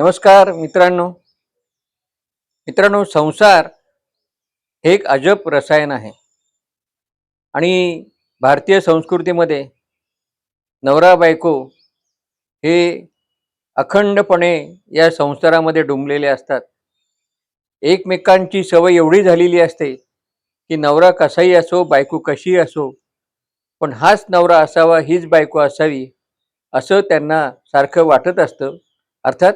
नमस्कार मित्रांनो. मित्रांनो संसार हे एक अजब रसायन आहे. आणि भारतीय संस्कृतीमध्ये नवरा बायको हे अखंडपणे या संसारामध्ये डुंबलेले असतात. एकमेकांची सवय एवढी झालेली असते की नवरा कसाही असो बायको कशी असो पण हाच नवरा असावा हीच बायको असावी असं त्यांना सारखं वाटत असतं. अर्थात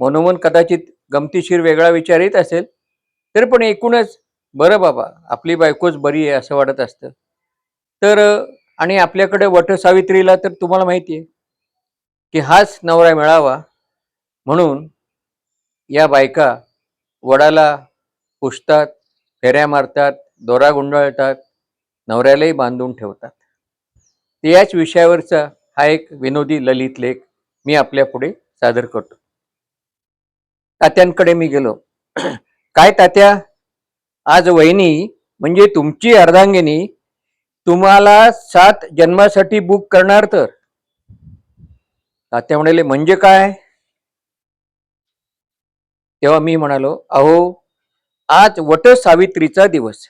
मनोमन कदाचित गमतीशीर वेगळा विचार येत असेल तरी पण एकूणच बरं बाबा आपली बायकोच बरी आहे असं वाटत असतं. तर आणि आपल्याकडे वटसावित्रीला तर तुम्हाला माहिती आहे की हाच नवरा मिळावा म्हणून या बायका वडाला पुसतात फेऱ्या मारतात दोरा गुंडाळतात नवऱ्यालाही बांधून ठेवतात. याच विषयावरचा हा एक विनोदी ललित लेख मी आपल्यापुढे सादर करतो. तात्यांकडे मी गेलो. काय तात्या? आज वहिनी म्हणजे तुमची अर्धांगिनी तुम्हाला सात जन्मासाठी बुक करणार तर. तात्या म्हणाले म्हणजे काय? तेव्हा मी म्हणालो अहो आज वट सावित्रीचा दिवस.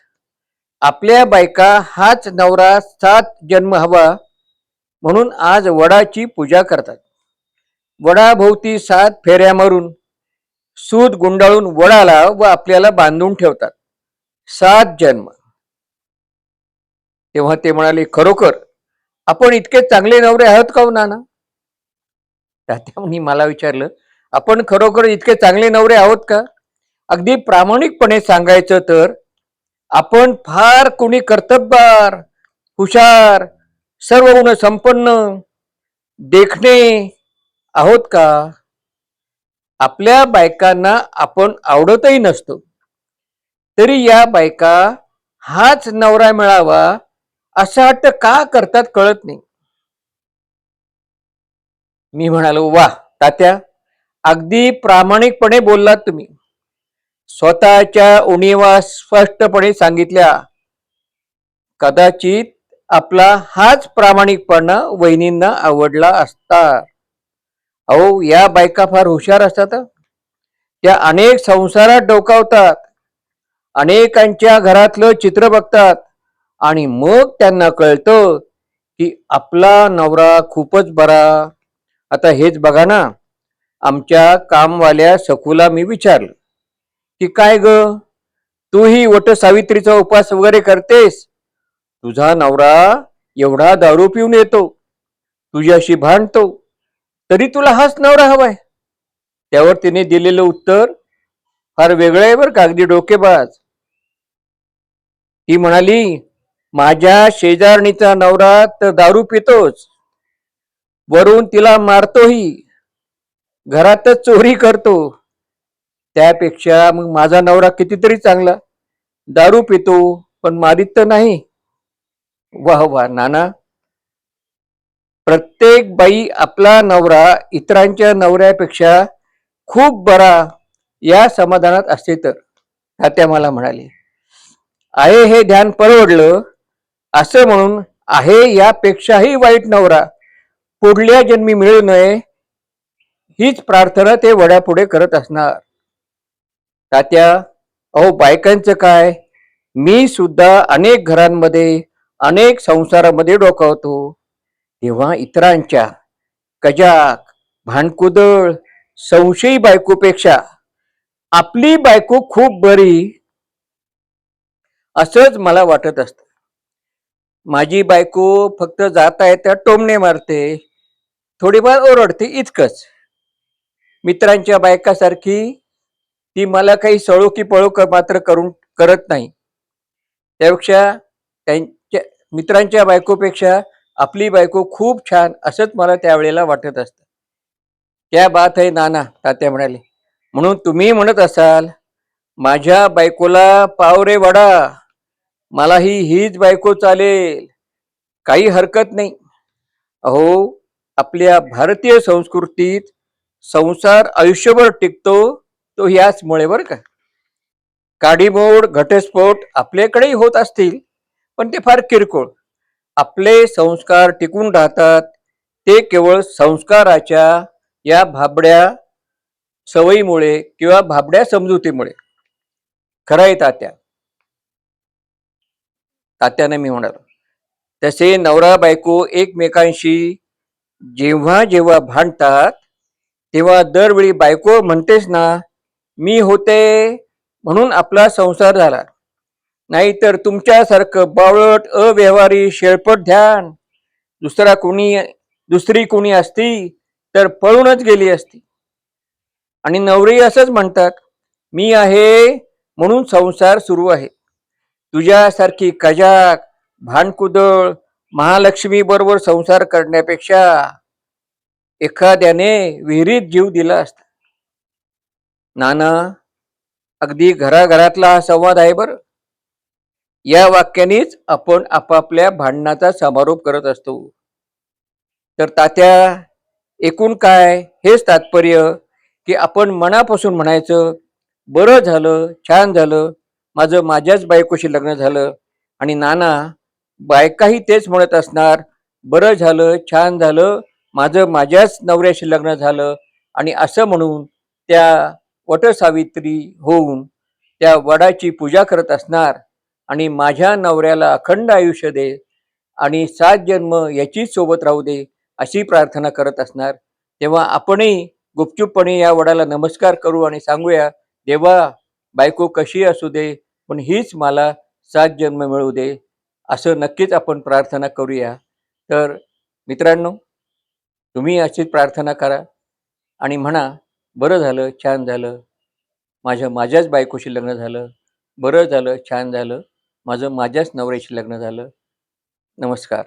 आपल्या बायका हाच नवरा सात जन्म हवा म्हणून आज वडाची पूजा करतात. वडाभोवती सात फेऱ्या मारून. सूत गुंडाळून वडाला व आपल्याला बांधून ठेवतात. सात जन्म. तेव्हा ते म्हणाले खरोखर आपण इतके चांगले नवरे आहोत का हो नाना? तात्यामुनी मला विचारलं आपण खरोखर इतके चांगले नवरे आहोत का? अगदी प्रामाणिकपणे सांगायचं तर आपण फार कुणी कर्तबगार हुशार सर्व गुण संपन्न देखणे आहोत का? आपल्या बायकांना आपण आवडतही नसतो. तरी या बायका हाच नवरा मिळावा असा हट्ट का करतात कळत नाही. मी म्हणालो वा तात्या अगदी प्रामाणिकपणे बोललात तुम्ही. स्वतःच्या उणीवा स्पष्टपणे सांगितल्या. कदाचित आपला हाच प्रामाणिकपणा वहिनींना आवडला असता. अहो या बायका फार हुशार असतात त्या अनेक संसारात डोकावतात अनेकांच्या घरातलं चित्र बघतात आणि मग त्यांना कळतं की आपला नवरा खूपच बरा. आता हेच बघा ना आमच्या कामवाल्या सखूला मी विचारलं की काय ग तूही वट सावित्रीचा उपास वगैरे करतेस? तुझा नवरा एवढा दारू पिऊन येतो तुझ्याशी भांडतो तरी तुला हाच नवरा हवाय. त्यावर तिने दिलेलं उत्तर फार वेगळं आहे बरं कागदी डोकेबाज. ती म्हणाली माझ्या शेजारणीचा नवरा तर दारू पितोच. वरून तिला मारतोही. घरातच चोरी करतो. त्यापेक्षा मग माझा नवरा कितीतरी चांगला. दारू पितो पण मारीत तर नाही. वाह वा नाना. प्रत्येक बाई आपला नवरा इतरांच्या नवऱ्यापेक्षा खूप बरा या समाधानात असते तर. तात्या मला म्हणाले आहे हे ध्यान परवडलं असं म्हणून आहे यापेक्षाही वाईट नवरा. पुढल्या जन्मी मिळू नये हीच प्रार्थना ते वड्यापुढे करत असणार. तात्या अहो बायकांचं काय? मी सुद्धा अनेक घरांमध्ये अनेक संसारामध्ये डोकावतो. तेव्हा इतरांच्या कजाक भांडकुदळ संशयी बायकोपेक्षा आपली बायको खूप बरी असंच मला वाटत असतं. माझी बायको फक्त जाता येता टोमणे मारते थोडीफार ओरडते इतकंच. मित्रांच्या बायकासारखी ती मला काही सळो की पळो मात्र करून करत नाही. त्यापेक्षा त्यांच्या मित्रांच्या बायकोपेक्षा आपली बायको खूप छान असंच मला त्यावेळेला वाटत असतं. त्या बात आहे नाना तात्या म्हणाले. म्हणून तुम्ही म्हणत असाल माझ्या बायकोला पावरे वडा मलाही हीच बायको चालेल. काही हरकत नाही. अहो आपल्या भारतीय संस्कृतीत संसार आयुष्यभर टिकतो तो याचमुळे बरं का. काडीमोड घटस्फोट आपल्याकडेही होत असतील पण ते फार किरकोळ. आपले संस्कार टिकून राहतात ते केवळ संस्काराच्या या भाबड्या सवयीमुळे किंवा भाबड्या समजुतीमुळे. खरं आहे तात्या. तात्याने मी म्हणालो. तसे नवरा बायको एकमेकांशी जेव्हा जेव्हा भांडतात तेव्हा दरवेळी बायको म्हणतेच ना मी होते म्हणून आपला संसार झाला. नाहीतर तुमच्यासारखं बावळट अव्यवहारी शेळपट ध्यान. दुसरा कोणी दुसरी कोणी असती तर पळूनच गेली असती. आणि नवरी असंच म्हणतात मी आहे म्हणून संसार सुरू आहे. तुझ्यासारखी कजाक भानकुदळ महालक्ष्मी बरोबर संसार करण्यापेक्षा एखाद्याने विहिरीत जीव दिला असता. नाना अगदी घराघरातला हा संवाद आहे बरं. या वाक्यानेच आपण आपापल्या भांडणाचा समारोप करत असतो. तर तात्या एकूण काय? हेच तात्पर्य की आपण मनापासून म्हणायचं बरं झालं छान झालं माझं माझ्याच बायकोशी लग्न झालं आणि नाना बायकाही तेच म्हणत असणार बरं झालं छान झालं माझं माझ्याच नवऱ्याशी लग्न झालं आणि असं म्हणून त्या वटसावित्री होऊन त्या वडाची पूजा करत असणार आणि माझ्या नवऱ्याला अखंड आयुष्य दे आणि सात जन्म याचीच सोबत राहू दे अशी प्रार्थना करत असणार. तेव्हा आपणही गुपचूपपणे या वडाला नमस्कार करू आणि सांगूया देवा बायको कशी असू दे पण हीच मला सात जन्म मिळू दे. असं नक्कीच आपण प्रार्थना करूया. तर मित्रांनो तुम्ही अशीच प्रार्थना करा आणि म्हणा बरं झालं छान झालं. माझ्या माझ्याच बायकोशी लग्न झालं. बरं झालं छान झालं. माझं माझ्याच नवऱ्याशी लग्न झालं. नमस्कार.